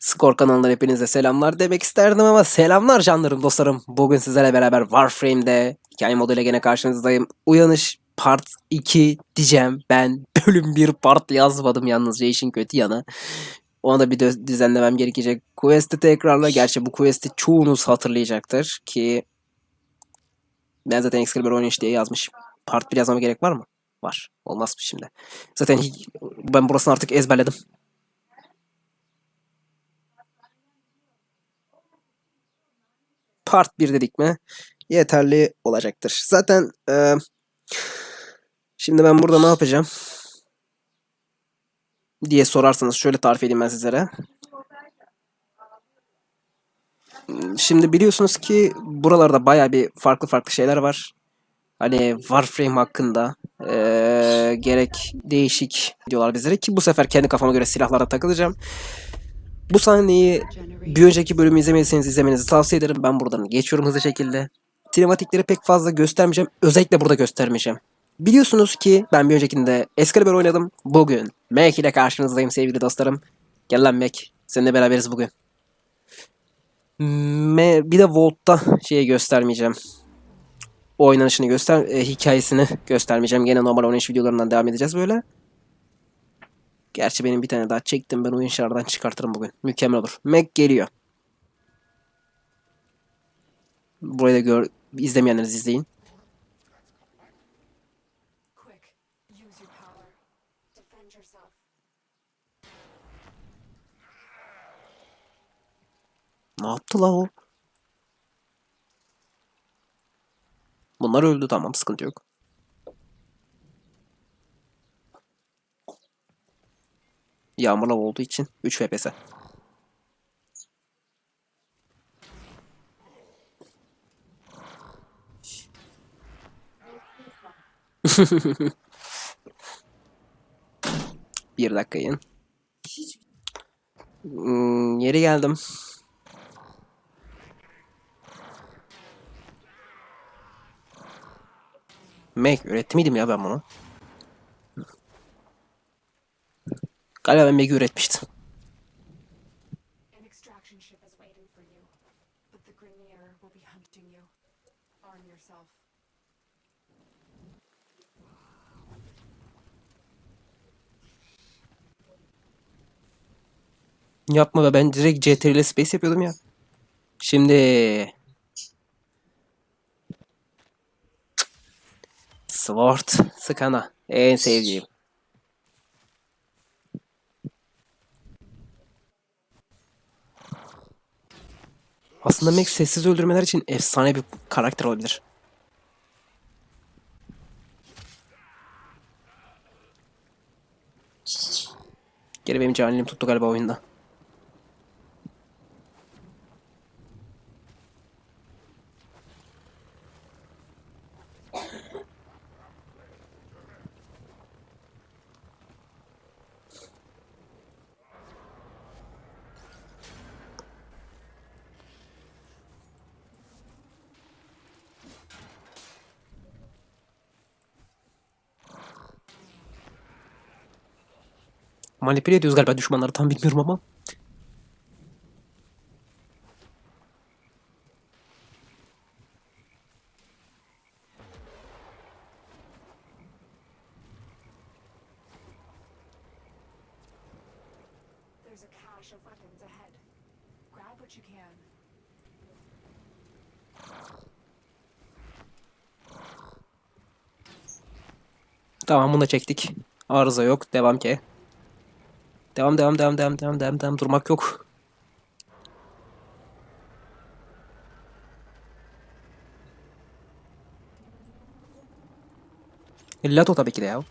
Skor kanalından hepinize selamlar demek isterdim ama selamlar canlarım dostlarım. Bugün sizlerle beraber Warframe'de hikaye moduyla gene karşınızdayım. Uyanış part 2 diyeceğim. Ben bölüm 1 part yazmadım yalnızca işin kötü yanı. Ona da bir düzenlemem gerekecek. Quest'i tekrarla. Gerçi bu quest'i çoğunuz hatırlayacaktır ki ben zaten Excalibur oynayış diye yazmışım. Part 1 yazmama gerek var mı? Var. Olmaz mı şimdi? Zaten ben burasını artık ezberledim. Part 1 dedik mi yeterli olacaktır. Zaten e, şimdi ben burada ne yapacağım diye sorarsanız şöyle tarif edeyim ben sizlere. Şimdi biliyorsunuz ki buralarda baya bir farklı farklı şeyler var. Hani Warframe hakkında eee, gerek değişik diyorlar bizlere ki bu sefer kendi kafama göre silahlara takılacağım. Bu sahneyi bir önceki bölümü izlemediyseniz izlemenizi tavsiye ederim. Ben buradan geçiyorum hızlı şekilde. Sinematikleri pek fazla göstermeyeceğim. Özellikle burada göstermeyeceğim. Biliyorsunuz ki ben bir öncekinde Excalibur oynadım. Bugün Mac ile karşınızdayım sevgili dostlarım. Gel lan Mac. Seninle beraberiz bugün. Me bir de Volt'ta şeyi göstermeyeceğim. Oynanışını göster, e, hikayesini göstermeyeceğim. Gene normal oynanış videolarından devam edeceğiz böyle. Gerçi benim bir tane daha çektim. Ben oyun şardan çıkartırım bugün. Mükemmel olur. Mac geliyor. Burayı da gör, izlemeyenleriniz izleyin. Ne yaptı la o? Bunlar öldü tamam sıkıntı yok. Yağmurla olduğu için 3 FPS. Bir dakika yiyin. Hmm, yeri geldim. Mac üretti miydim ya ben bunu? Hunting you. Arm yourself. Yapma be ben direkt CTRL ile space yapıyordum ya. Şimdi Sword Skana en sevdiğim. Aslında Max sessiz öldürmeler için efsane bir karakter olabilir. Geri benim canilim tuttu galiba oyunda. Manipüle ediyoruz galiba düşmanları tam bilmiyorum ama. There's a cache of weapons ahead. Grab what you can. Tamam bunu da çektik. Arıza yok. Devam ki. Devam devam devam devam devam devam devam durmak yok. Lato tabii ki de ya.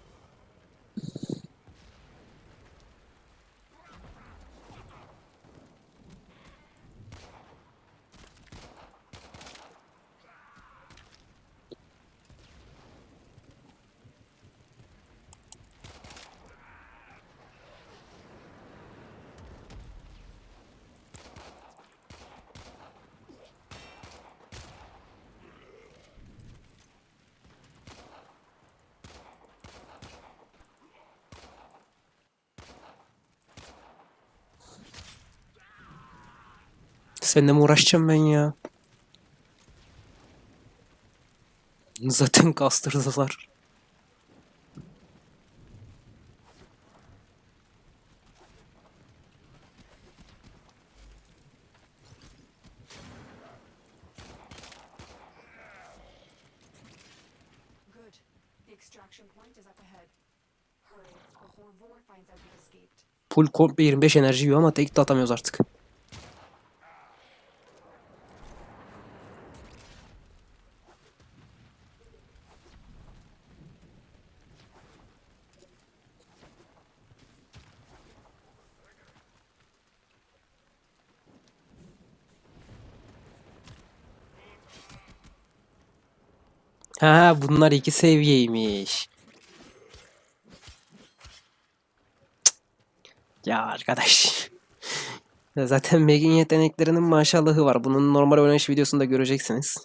Seninle mi uğraşacağım ben ya? Zaten kastırdılar. Full komple 25 enerji yiyor ama tek de atamıyoruz artık. Ha bunlar iki seviyeymiş. Ya arkadaş. Zaten Meg'in yeteneklerinin maşallahı var. Bunun normal oynayış videosunda göreceksiniz.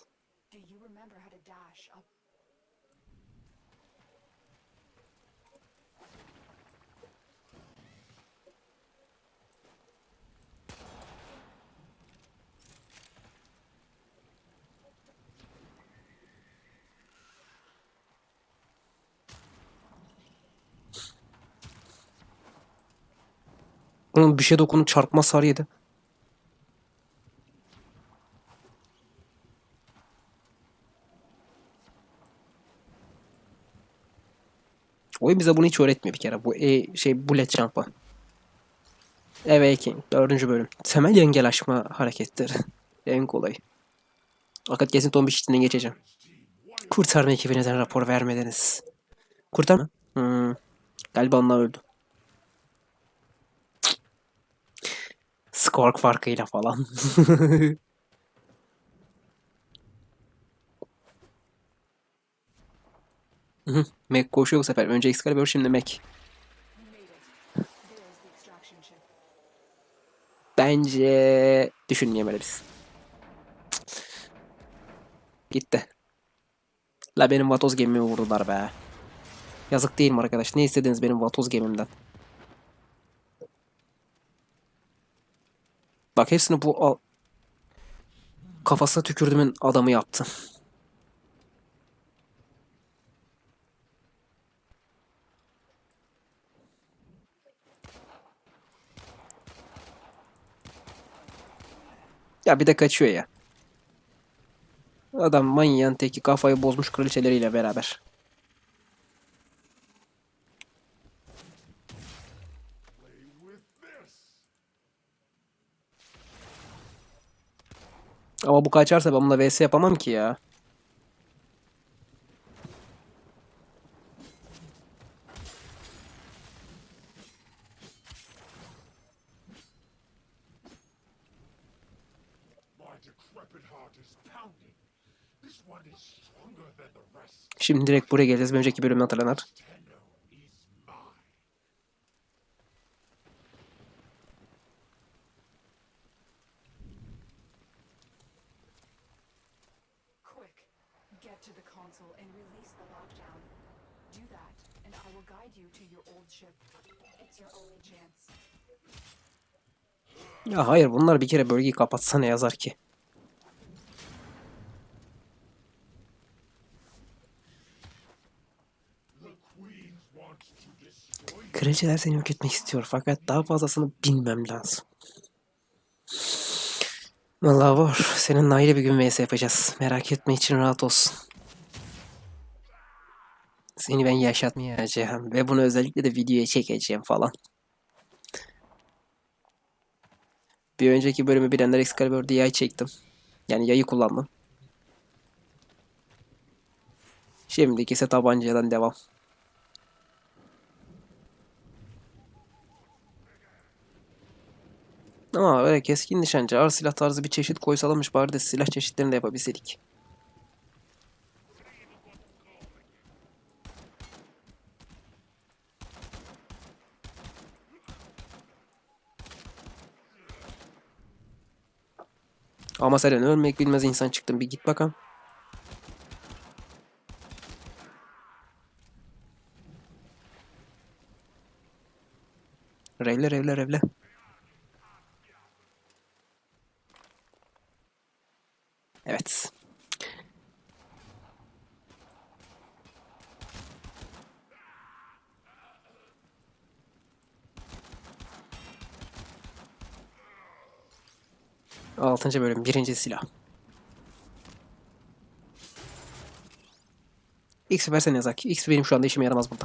Onun bir şey dokunup çarpma sarı yedi. Oyun bize bunu hiç öğretmiyor bir kere. Bu e, şey bullet jump'ı. Awakening. Dördüncü bölüm. Temel yengelaşma hareketleri. en kolay. Fakat kesin tombiş içinden geçeceğim. Kurtarma ekibi neden rapor vermediniz? Kurtarma? Hmm. Galiba onlar öldü. Skor farkıyla falan. Mac koşuyor bu sefer. Önce Excalibur şimdi Mac. Bence düşünmeyemeliyiz. Gitti. La benim vatoz gemimi vurdular be. Yazık değil mi arkadaş? Ne istediniz benim vatoz gemimden? Bak hepsini bu al... kafasına tükürdümün adamı yaptı. Ya bir de kaçıyor ya. Adam manyağın teki kafayı bozmuş kraliçeleriyle beraber. Ama bu kaçarsa ben bununla vs yapamam ki ya. Şimdi direkt buraya geleceğiz. Bir önceki bölümden hatırlanır. Ya hayır bunlar bir kere bölgeyi kapatsa ne yazar ki? Kraliçeler seni yok etmek istiyor fakat daha fazlasını bilmem lazım. Vallahi var. Seninle ayrı bir gün vs yapacağız. Merak etme için rahat olsun. Seni ben yaşatmayacağım ve bunu özellikle de videoya çekeceğim falan. Bir önceki bölümü bilenler Excalibur'da yay çektim. Yani yayı kullandım. Şimdiki ise tabancadan devam. Ama öyle keskin nişancı, ağır silah tarzı bir çeşit koysalarmış bari de silah çeşitlerini de yapabilseydik. Ama sen ölmek bilmez insan çıktın bir git bakalım. Revle revle revle. 6. bölüm 1. silah. X versene Zaki. X benim şu anda işime yaramaz burada.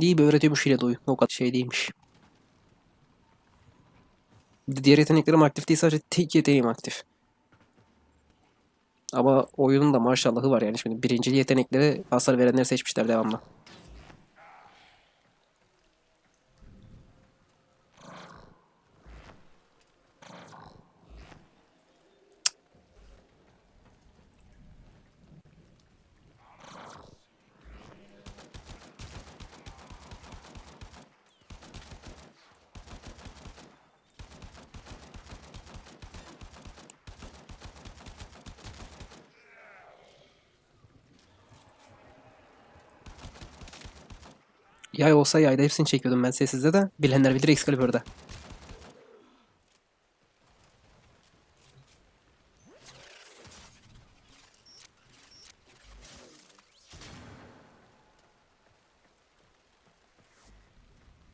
İyi bir öğretiyormuş yine de oyun. O kadar şey değilmiş. Diğer yeteneklerim aktif değil sadece tek yeteneğim aktif. Ama oyunun da maşallahı var yani şimdi birinci yetenekleri hasar verenleri seçmişler devamlı. Yay olsa yayda hepsini çekiyordum ben sessizde de. Bilenler bilir Excalibur'da.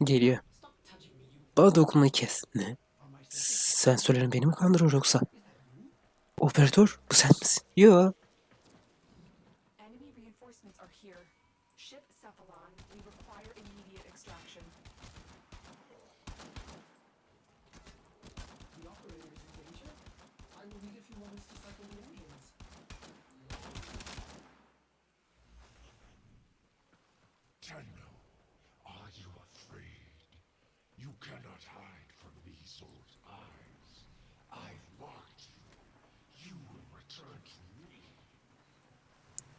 Geliyor. Bana dokunmayı kes. Ne? Sensörlerin beni mi kandırıyor yoksa? Operatör bu sen misin? Yo.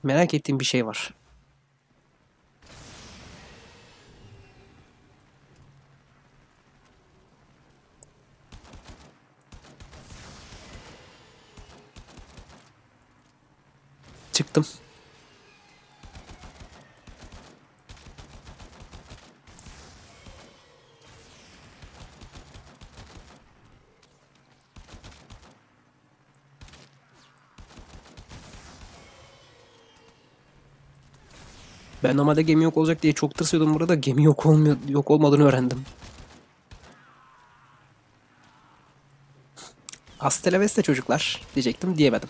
Merak ettiğim bir şey var. Çıktım. Ben normalde gemi yok olacak diye çok tırsıyordum burada. Gemi yok olmuyor, yok olmadığını öğrendim. Hasta la çocuklar diyecektim diyemedim.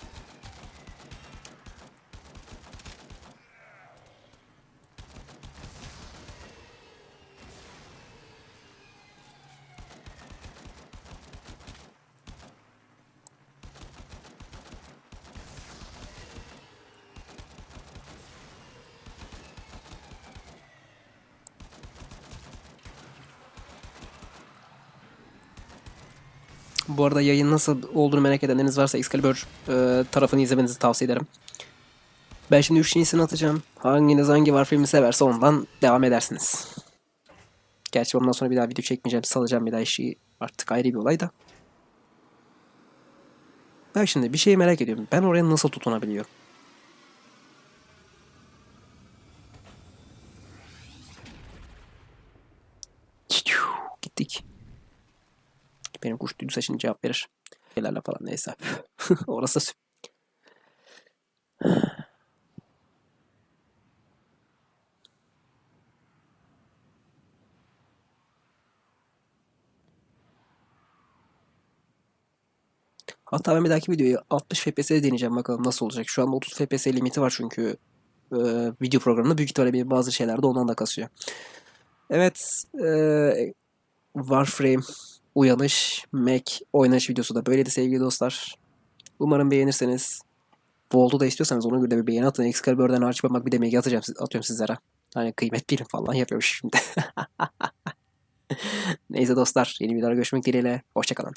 Bu arada yayın nasıl olduğunu merak edenleriniz varsa Excalibur e, tarafını izlemenizi tavsiye ederim. Ben şimdi 3 yenisini atacağım. Hanginiz hangi var filmi severse ondan devam edersiniz. Gerçi ondan sonra bir daha video çekmeyeceğim. Salacağım bir daha işi artık ayrı bir olay da. Ben şimdi bir şeyi merak ediyorum. Ben oraya nasıl tutunabiliyorum? Benim kuş duydu şimdi cevap verir. Şeylerle falan neyse. Orası Hatta ben bir dahaki videoyu 60 FPS'de deneyeceğim bakalım nasıl olacak. Şu anda 30 FPS limiti var çünkü e, video programında büyük ihtimalle bazı şeylerde ondan da kasıyor. Evet, e, Warframe uyanış, Mac oynanış videosu da böyleydi sevgili dostlar. Umarım beğenirseniz. Volt'u da istiyorsanız ona göre bir beğeni atın. Excalibur'dan hariç bak bir de Mac'i atacağım, atıyorum sizlere. Hani kıymet birim falan yapıyormuş şimdi. Neyse dostlar yeni videolarda görüşmek dileğiyle. Hoşçakalın.